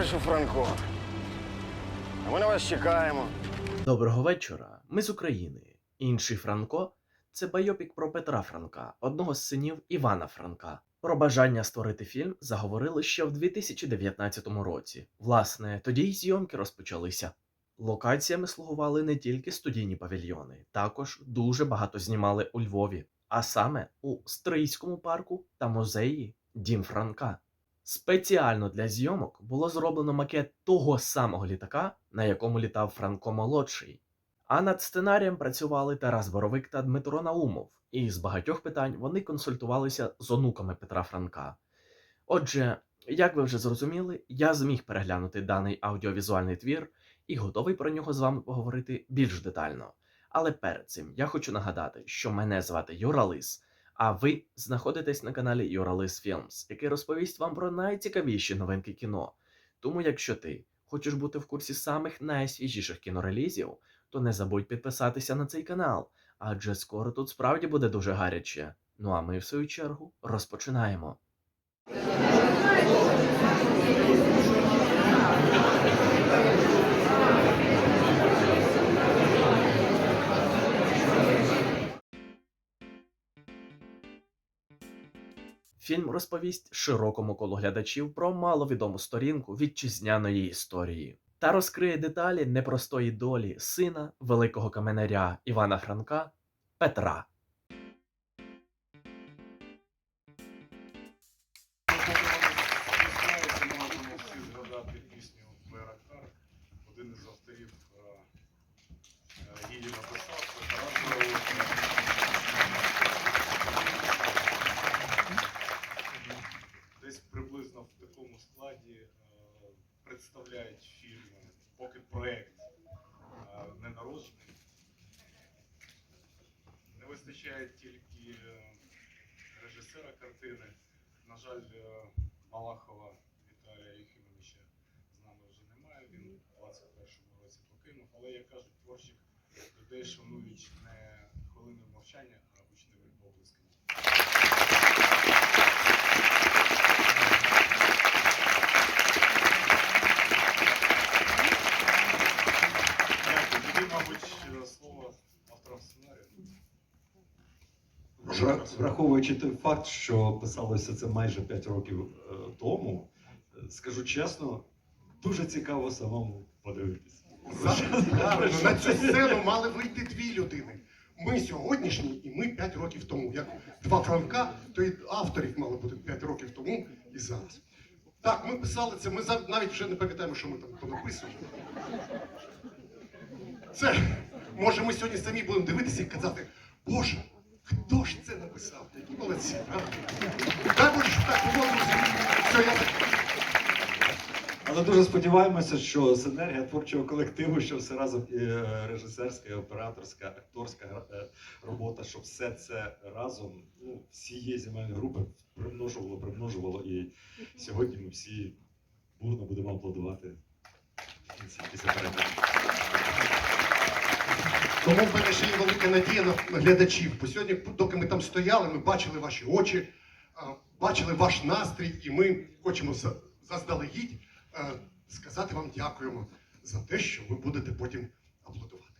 товаришу Франко. А ми на вас чекаємо. Доброго вечора. Ми з України. Інший Франко це байопік про Петра Франка, одного з синів Івана Франка. Про бажання створити фільм заговорили ще в 2019 році. Власне, тоді й зйомки розпочалися. Локаціями слугували не тільки студійні павільйони, також дуже багато знімали у Львові, а саме у Стрийському парку та музеї Дім Франка. Спеціально для зйомок було зроблено макет того самого літака, на якому літав Франко молодший. А над сценарієм працювали Тарас Боровик та Дмитро Наумов, і з багатьох питань вони консультувалися з онуками Петра Франка. Отже, як ви вже зрозуміли, я зміг переглянути даний аудіовізуальний твір і готовий про нього з вами поговорити більш детально. Але перед цим я хочу нагадати, що мене звати Юра Лис, а ви знаходитесь на каналі Юралис Films, який розповість вам про найцікавіші новинки кіно. Тому, якщо ти хочеш бути в курсі самих найсвіжіших кінорелізів, то не забудь підписатися на цей канал, адже скоро тут справді буде дуже гаряче. Ну а ми, в свою чергу, розпочинаємо. Фільм розповість широкому колу глядачів про маловідому сторінку вітчизняної історії та розкриє деталі непростої долі сина великого каменаря Івана Франка Петра. Вистачає тільки е, режисера картини. На жаль, е, Малахова Віталія Єхімовича з нами вже немає. Він у 21-му році покинув. Але як кажуть, творчих людей шанують не хвилиною мовчання, а гучними облисками. Дякую. Тоді, мабуть, слово авторам сценарію. Вра- Враховуючи той факт, що писалося це майже 5 років е, тому, скажу чесно, дуже цікаво самому подивитися. На цю сцену мали вийти дві людини. Ми сьогоднішні і ми 5 років тому. Як два Франка, то і авторів мало бути 5 років тому і зараз. Так, ми писали це, ми навіть вже не пам'ятаємо, що ми там понаписували. Це може ми сьогодні самі будемо дивитися і казати, Боже, хто ж це написав? Молодці. Дай щоб так поводилося. Все, я Але дуже сподіваємося, що синергія творчого колективу, що все разом і е, режисерська, і операторська, акторська е, робота, щоб все це разом, ну, всієї земельної групи примножувало, примножувало. І сьогодні ми всі бурно будемо аплодувати після перегляду. Тому в мене ще є велика надія на глядачів. Бо сьогодні, доки ми там стояли, ми бачили ваші очі, бачили ваш настрій, і ми хочемо заздалегідь е, сказати вам дякуємо за те, що ви будете потім аплодувати.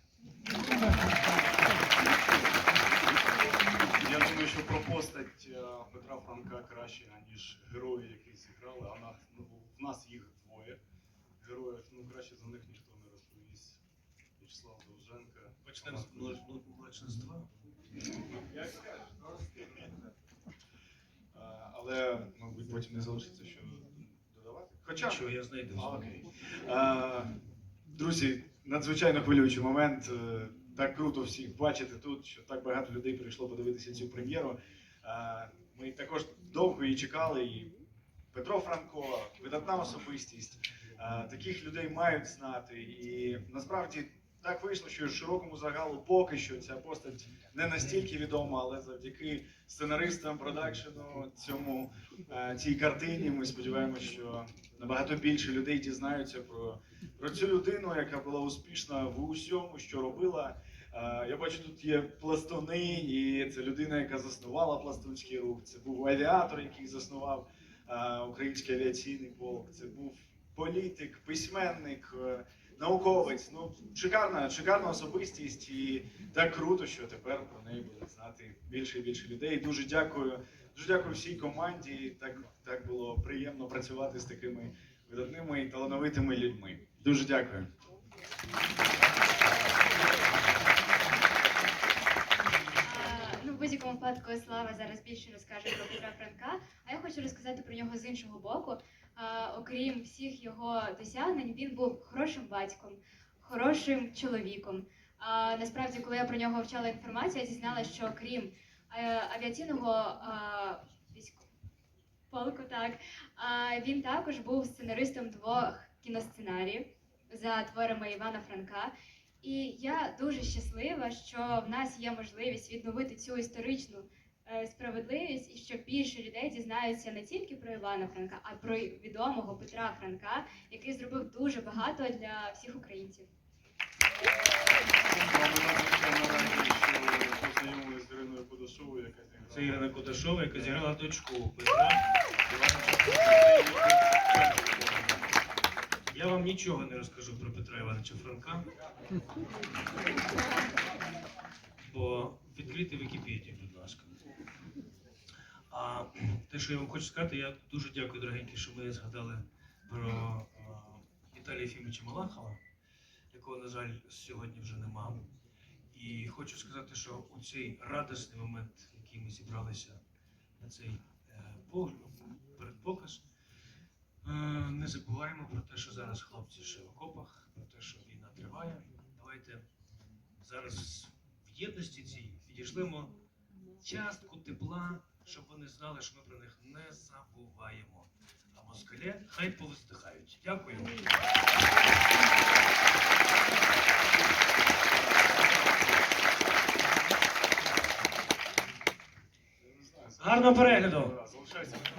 Я думаю, що про постать е, Петра Франка краще, ніж герої, які зіграли. А ну, в нас їх двоє героїв. Ну краще за них ніхто не розповість. Вячеслав Довженка. Почнемо з. Е, Але, мабуть, потім не залишиться що додавати. Хоча. Що я знайду. А, окей. Е, Друзі, надзвичайно хвилюючий момент. Е, Так круто всіх бачити тут, що так багато людей прийшло подивитися цю прем'єру. Е, Ми також довго її чекали. І Петро Франко, видатна особистість. Е, Таких людей мають знати. І насправді так вийшло, що широкому загалу поки що ця постать не настільки відома, але завдяки сценаристам продакшену цьому е, цій картині. Ми сподіваємося, що набагато більше людей дізнаються про, про цю людину, яка була успішна в усьому, що робила. Е, Я бачу, тут є пластуни, і це людина, яка заснувала пластунський рух. Це був авіатор, який заснував е, український авіаційний полк. Це був політик, письменник, науковець. Ну, шикарна, шикарна особистість, і так круто, що тепер про неї буде знати більше і більше людей. Дуже дякую. Дуже дякую всій команді. Так, так було приємно працювати з такими видатними і талановитими людьми. Дуже дякую. Ну, будь-якому випадку Слава зараз більше розкаже про Петра Франка, а я хочу розказати про нього з іншого боку. Окрім всіх його досягнень, він був хорошим батьком, хорошим чоловіком. Насправді, коли я про нього вивчала інформацію, я дізналася, що крім е, авіаційного полку, так, він також був сценаристом двох кіносценаріїв за творами Івана Франка. І я дуже щаслива, що в нас є можливість відновити цю історичну справедливість, і що більше людей дізнаються не тільки про Івана Франка, а про відомого Петра Франка, який зробив дуже багато для всіх українців. Це Ірина Кудашова, яка зіграла дочку Петра Я вам нічого не розкажу про Петра Івановича Франка. Бо відкрийте Вікіпедію, будь ласка. А те, що я вам хочу сказати, я дуже дякую, дорогенькі, що ви згадали про Віталія Єфімовича Малахова, якого, на жаль, сьогодні вже нема. І хочу сказати, що у цей радісний момент, в який ми зібралися на цей е, передпоказ, е, не забуваємо про те, що зараз хлопці ще в окопах, про те, що війна триває. Давайте зараз єдності цій відійшлимо частку тепла, щоб вони знали, що ми про них не забуваємо. А москалі хай повздихають. Дякую. Гарного перегляду!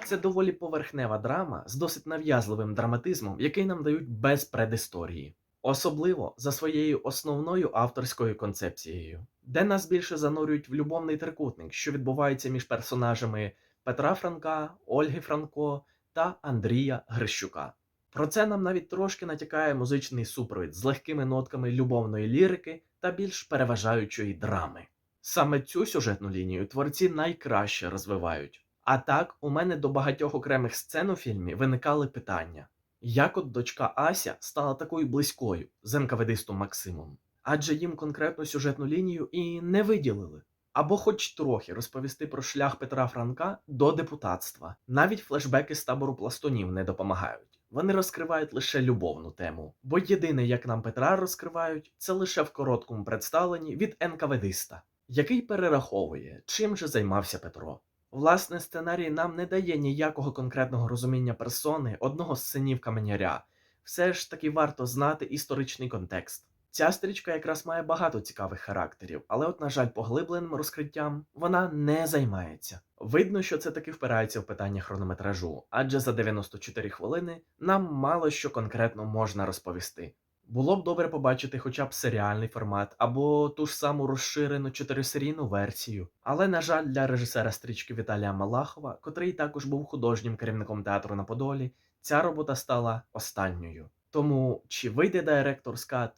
Це доволі поверхнева драма з досить нав'язливим драматизмом, який нам дають без предісторії. Особливо за своєю основною авторською концепцією, де нас більше занурюють в любовний трикутник, що відбувається між персонажами Петра Франка, Ольги Франко та Андрія Грищука. Про це нам навіть трошки натякає музичний супровід з легкими нотками любовної лірики та більш переважаючої драми. Саме цю сюжетну лінію творці найкраще розвивають. А так, у мене до багатьох окремих сцен у фільмі виникали питання: як от дочка Ася стала такою близькою з НКВДистом Максимом? Адже їм конкретну сюжетну лінію і не виділили. Або хоч трохи розповісти про шлях Петра Франка до депутатства. Навіть флешбеки з табору пластунів не допомагають. Вони розкривають лише любовну тему. Бо єдине, як нам Петра розкривають, це лише в короткому представленні від НКВДиста, який перераховує, чим же займався Петро. Власне, сценарій нам не дає ніякого конкретного розуміння персони одного з синів каменяря. Все ж таки варто знати історичний контекст. Ця стрічка якраз має багато цікавих характерів, але, от, на жаль, поглибленим розкриттям вона не займається. Видно, що це таки впирається в питання хронометражу, адже за 94 хвилини нам мало що конкретно можна розповісти. Було б добре побачити хоча б серіальний формат або ту ж саму розширену чотирисерійну версію. Але, на жаль, для режисера стрічки Віталія Малахова, котрий також був художнім керівником театру на Подолі, ця робота стала останньою. Тому чи вийде Director's Cut,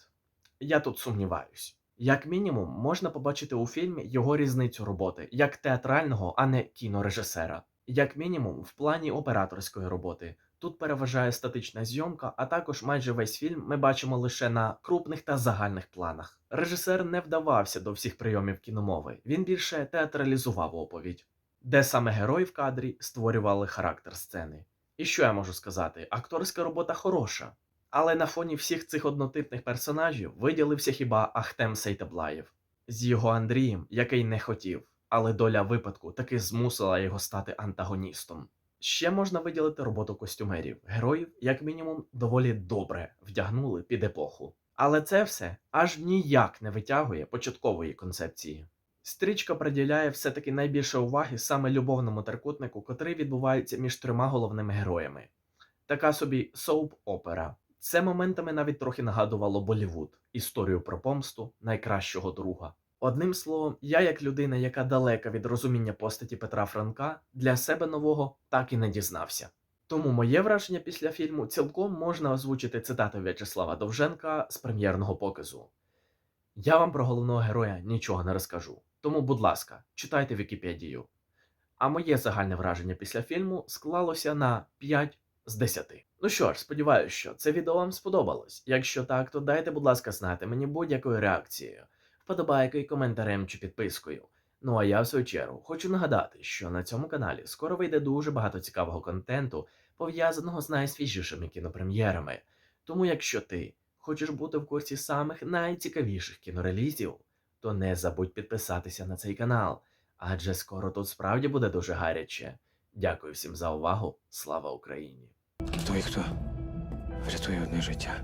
я тут сумніваюсь. Як мінімум, можна побачити у фільмі його різницю роботи як театрального, а не кінорежисера. Як мінімум, в плані операторської роботи. Тут переважає статична зйомка, а також майже весь фільм ми бачимо лише на крупних та загальних планах. Режисер не вдавався до всіх прийомів кіномови, він більше театралізував оповідь, де саме герої в кадрі створювали характер сцени. І що я можу сказати? Акторська робота хороша. Але на фоні всіх цих однотипних персонажів виділився хіба Ахтем Сейтаблаєв з його Андрієм, який не хотів, але доля випадку таки змусила його стати антагоністом. Ще можна виділити роботу костюмерів. Героїв, як мінімум, доволі добре вдягнули під епоху. Але це все аж ніяк не витягує початкової концепції. Стрічка приділяє все-таки найбільше уваги саме любовному трикутнику, котрий відбувається між трьома головними героями. Така собі соуп-опера. Це моментами навіть трохи нагадувало Болівуд, історію про помсту найкращого друга. Одним словом, я, як людина, яка далека від розуміння постаті Петра Франка, для себе нового так і не дізнався. Тому моє враження після фільму цілком можна озвучити цитату В'ячеслава Довженка з прем'єрного показу. Я вам про головного героя нічого не розкажу, тому, будь ласка, читайте Вікіпедію. А моє загальне враження після фільму склалося на 5 з 10. Ну що ж, сподіваюся, що це відео вам сподобалось. Якщо так, то дайте, будь ласка, знати мені будь-якою реакцією, вподобайкою, коментарем чи підпискою. Ну а я, в свою чергу, хочу нагадати, що на цьому каналі скоро вийде дуже багато цікавого контенту, пов'язаного з найсвіжішими кінопрем'єрами. Тому, якщо ти хочеш бути в курсі самих найцікавіших кінорелізів, то не забудь підписатися на цей канал, адже скоро тут справді буде дуже гаряче. Дякую всім за увагу. Слава Україні! Той, хто врятує одне життя.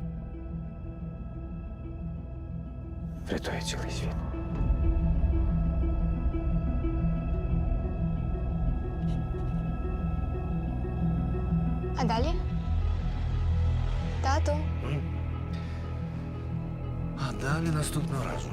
Врятує цілий світ. А далі? Тату, А далі наступного разу.